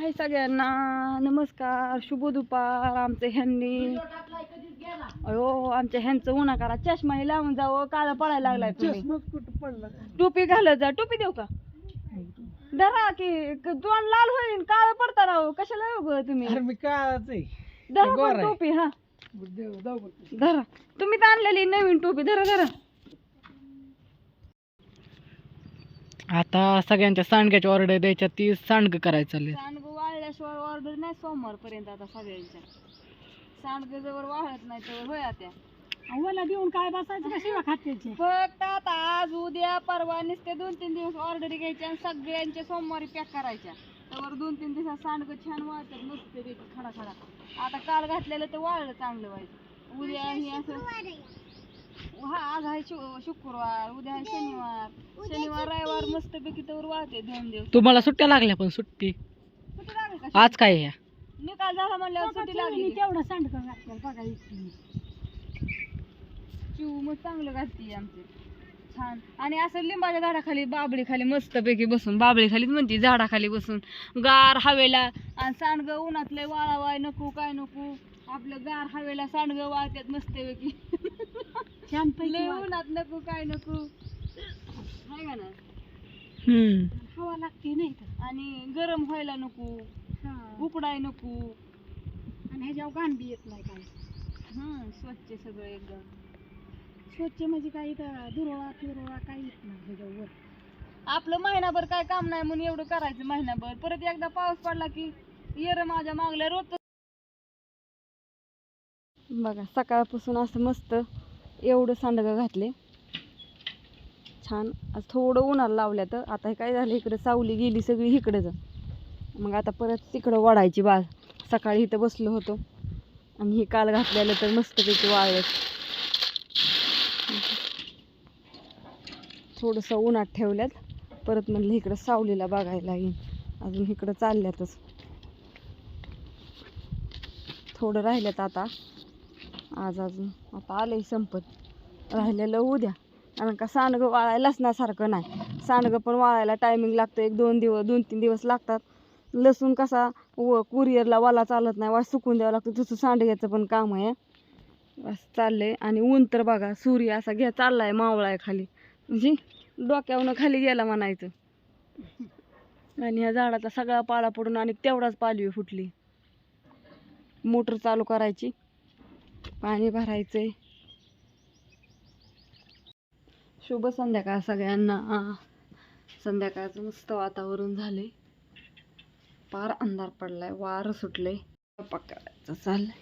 हाय सगळ्यांना. नमस्कार. शुभ दुपार आमचे ह्यांनी. अयो आमच्या ह्यांचं उन्हाकारा चष्मा हे लावून जावं. काळं पडायला लागलाय तुम्ही कुठं पडला? टोपी घालत जा. टोपी देऊ का? धरा की तोंड लाल होईल काळं पडता राव. कशाला येऊ ग तुम्ही? अरे मी काळाच आहे. धरा गोर पण आहे. टोपी हा. धरा. तुम्ही तर आणलेली नवीन टोपी. धरा धरा. आता सगळ्यांच्या सांडग्याच्या ऑर्डर द्यायच्या. ती सांडग करायचं चालले वाळल्याशिवाय ऑर्डर नाही सोमवार पर्यंत आता सगळ्यांच्या. सांडग जवळ वाळत नाही तर होया त्या मला देऊन काय बसायचं का शिवा खात्याचे? फक्त आता आज उद्या परवा नुसते दोन तीन दिवस ऑर्डर घ्यायच्या आणि सगळ्यांच्या सोमवारी पॅक करायच्या. त्यावर दोन तीन दिवसात सांडगं छान वाळतात मस्त पैकी खडा खडा आता काल घातलेलं तर वाळलं चांगलं व्हायचं. उद्या हे असं हा आज आहे शु- शुक्रवार उद्या आहे शनिवार. शनिवार रविवार मस्त पैकी तर वाळते दोन दिवस. तुम्हाला सुट्ट्या लागल्या पण सुट्टी. आज काय आहे? निकाल झाला म्हणल्यावर सुट्टी लागली तेवढं सांडग बघा चिव मग चांगलं घालते आमचे. छान. आणि असं लिंबाच्या झाडाखाली बाबळी खाली मस्त पैकी बसून बाबळी खालीच म्हणते झाडाखाली बसून. गार हवेला आणि सांडगं उन्हातलं वाळावाय नको काय नको. आपलं गार हवेला सांडगं वाळतात मस्त पैकी छान उन्हात नको काय नको. हाय का ना? हम्म. हवा लागते नाही आणि गरम व्हायला नको उकडाय नको. आणि ह्याच्यावर घाण बी येत नाही काय हं स्वच्छ सगळं एकदम. स्वच्छ म्हणजे काही दुरवा फिरवा काही येत नाही ह्याच्यावर. आपलं महिनाभर काय काम नाही म्हणून एवढं करायचं महिनाभर. परत एकदा पाऊस पडला की येर माझ्या मागल्या रोज बघा सकाळपासून असं मस्त एवढं सांडगं घातले. छान. आज थोडं उन्हाला लावल्या तर आता हे काय झालं इकडे सावली गेली सगळी इकडे जा. मग आता परत तिकडं वाढायची बाळ. सकाळी इथं बसलो होतो. आणि हे काल घातलेलं तर मस्तपैकी वाळलं. थोडंसं उन्हात ठेवल्यात. परत म्हणलं इकडं सावलीला बघायला येईन. अजून इकडं चालल्यातच. थोडं राहिल्यात आता. आज अजून. आता आलंय संपत. राहिलेलं उद्या. कारण का सांडगं वाळायला लसणासारखं नाही. सांडगं पण वाळायला टायमिंग लागतं. एक दोन दिवस दोन तीन दिवस लागतात. लसूण कसा व कुरिअरला वाला चालत नाही. वास सुकून द्यावं लागतं. तसं सांडग्याचं पण काम आहे. असं आहे आणि ऊन तर बघा सूर्य असा घ्या मावळा आहे खाली. म्हणजे डोक्यावरनं खाली गेला म्हणायचं. आणि ह्या झाडाचा सगळा पाला पडून आणि तेवढाच पालवी फुटली. मोटर चालू करायची. पाणी भरायचं आहे शुभ संध्याकाळ सगळ्यांना. संध्याकाळचं मस्त वातावरण झाले फार अंधार पडलाय वारं सुटले स्वयंपाक करायचं चाललंय.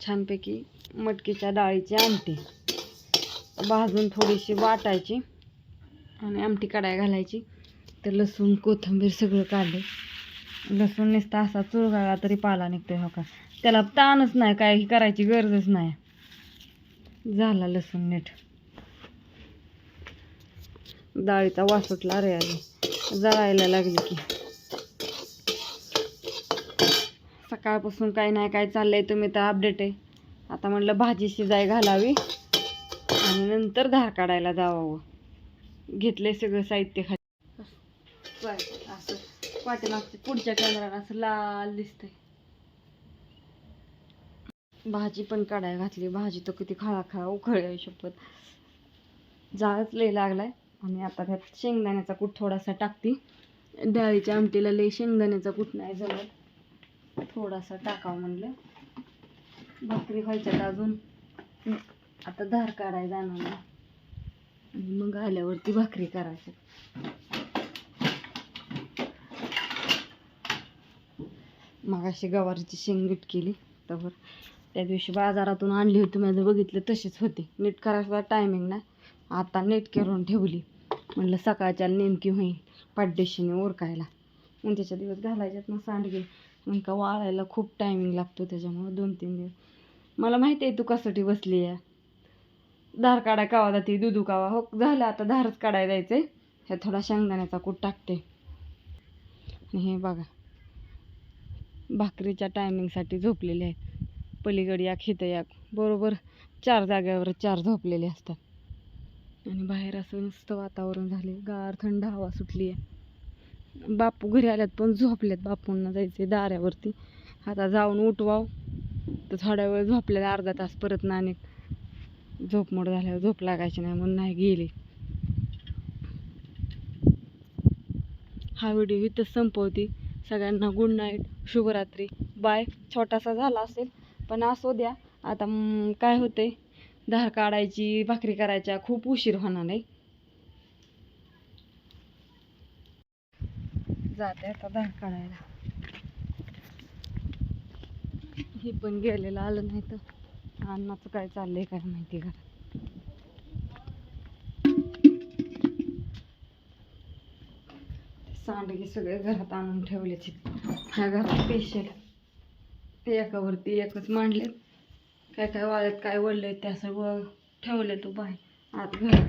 छानपैकी मटकीच्या डाळीची आमटी. भाजून थोडीशी वाटायची आणि आमटी कढाई घालायची. तर लसूण कोथिंबीर सगळं काढले लसूण नुसता असा चुरगाळा तरी पाला निघतोय हो का? त्याला ताणच नाही काय करायची गरजच नाही. झाला लसूण नीट. डाळीचा वास सुटला रे जळायला लागली की. सकाळपासून काही नाही काय चाललंय. तुम्ही तर अपडेट आहे. आता म्हटलं भाजी शिजाय घालावी. आणि नंतर धार काढायला जावावं घेतले सगळं साहित्य खाली. असं वाटेमागचे पुढच्या कॅमेराला असं लाल दिसतंय. भाजी पण काढायला घातली. भाजी तर किती खळाखळा उखळ उखळी आहे शपथ जाळच लय लागलाय. आणि आता त्यात शेंगदाण्याचा कूट थोडासा टाकते. डाळीच्या आमटीला लय शेंगदाण्याचा कूट नाही जमत. थोडासा टाकावं म्हणलं. भाकरी व्हायच्यात अजून. आता धार काढायला जाणार आणि मग आल्यावरती भाकरी करायची मग अशी गवारीची शेंग नीट केली. तर त्या दिवशी बाजारातून आणली होती. माझं बघितलं तशीच होती. नीट करायचा टायमिंग नाही. आता नेट करून ठेवली. म्हणलं सकाळच्या नेमकी होईल पाड्डेशीने ओरकायला. मग त्याच्या दिवस घालायच्यात मग सांडगे. मग का वाळायला खूप टायमिंग लागतो त्याच्यामुळं दोन तीन दिवस. मला माहिती आहे तू कसाठी बसली आहे. धार काढाय कावा जाते दुधू कावा. हो झालं आता धारच काढायला आहे ह्या थोडा शेंगदाण्याचा कूट टाकते. आणि हे बघा. भाकरीच्या टायमिंगसाठी झोपलेले आहेत. पलीकडे या खितं या. बरोबर चार जाग्यावर चार झोपलेले असतात. आणि बाहेर असं नुसतं वातावरण झाले गार थंड हवा सुटली आहे बापू घरी आल्यात पण झोपल्यात बापूंना जायचे दाऱ्यावरती. आता जाऊन उठवाव. तर थोड्या वेळ झोपल्याला अर्धा तास परत नाणे झोपमोड झाल्यावर झोप लागायची नाही म्हणून नाही गेले. हा व्हिडिओ इथंच संपवते. सगळ्यांना गुड नाईट शुभरात्री. बाय छोटासा झाला असेल पण असू द्या. आता काय काय होते धार काढायची भाकरी करायच्या खूप उशीर होणार नाही. जाते आता धार काढायला. हे पण गेलेलं आलं नाही तर. अन्नाचं काय चाललंय काय माहिती घरात. सांडगे सगळे घरात आणून ठेवले ह्या घरात स्पेशल एकावरती एकच मांडलेत. काय काय वाळत काय वळलंय त्या सगळं ठेवले तू बाहेर. आत घर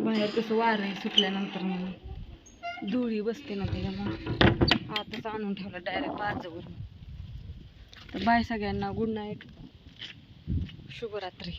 बाहेर कसं वारं आहे सुटल्यानंतर मग धुळी बसते ना त्याच्यामुळं. आतच आणून ठेवलं डायरेक्ट बाजूवरून. तर बाय सगळ्यांना गुड नाईट शुभरात्री.